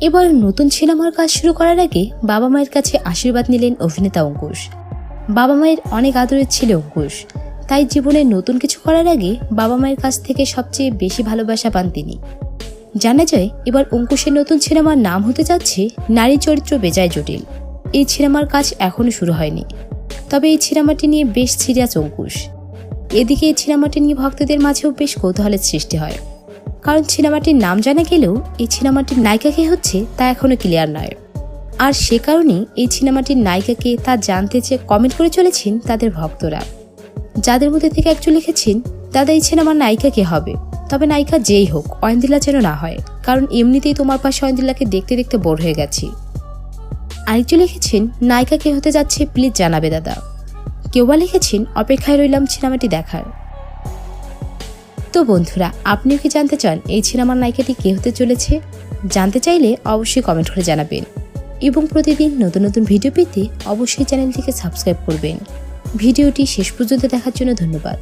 এবার নতুন সিনেমার কাজ শুরু করার আগে বাবা মায়ের কাছে আশীর্বাদ নিলেন অভিনেতা অঙ্কুশ। বাবা মায়ের অনেক আদরের ছিল অঙ্কুশ। তাই জীবনে নতুন কিছু করার আগে বাবা মায়ের কাছ থেকে সবচেয়ে বেশি ভালোবাসা পান তিনি। জানা যায়, এবার অঙ্কুশের নতুন সিনেমার নাম হতে যাচ্ছে নারী চরিত্র বেজায় জটিল। এই সিনেমার কাজ এখনও শুরু হয়নি। তবে এই সিনেমাটি নিয়ে বেশ সিরিয়াস অঙ্কুশ। এদিকে এই সিনেমাটি নিয়ে ভক্তদের মাঝেও বেশ কৌতূহলের সৃষ্টি হয়। কারণ সিনেমাটির নাম জানা গেলেও এই সিনেমাটির নায়িকা কে হচ্ছে তা এখনও ক্লিয়ার নয়। আর সে কারণেই এই সিনেমাটির নায়িকাকে তা জানতে চেয়ে কমেন্ট করে চলেছেন তাদের ভক্তরা। যাদের মধ্যে থেকে একজন লিখেছেন, দাদা, এই সিনেমার নায়িকা কে হবে? তবে নায়িকা যেই হোক, অয়ন্দিলা যেন না হয়, কারণ এমনিতেই তোমার পাশে অয়ন্দিলাকে দেখতে দেখতে বোর হয়ে গেছি। আরেকজন লিখেছেন, নায়িকা কে হতে যাচ্ছে প্লিজ জানাবে দাদা। কেউ বা লিখেছেন, অপেক্ষায় রইলাম সিনেমাটি দেখার। তো বন্ধুরা, আপনিও কি জানতে চান এই সিনেমার নায়িকাটি কে হতে চলেছে? জানতে চাইলে অবশ্যই কমেন্ট করে জানাবেন। এবং প্রতিদিন নতুন নতুন ভিডিও পেতে অবশ্যই চ্যানেলটিকে সাবস্ক্রাইব করবেন। ভিডিওটি শেষ পর্যন্ত দেখার জন্য ধন্যবাদ।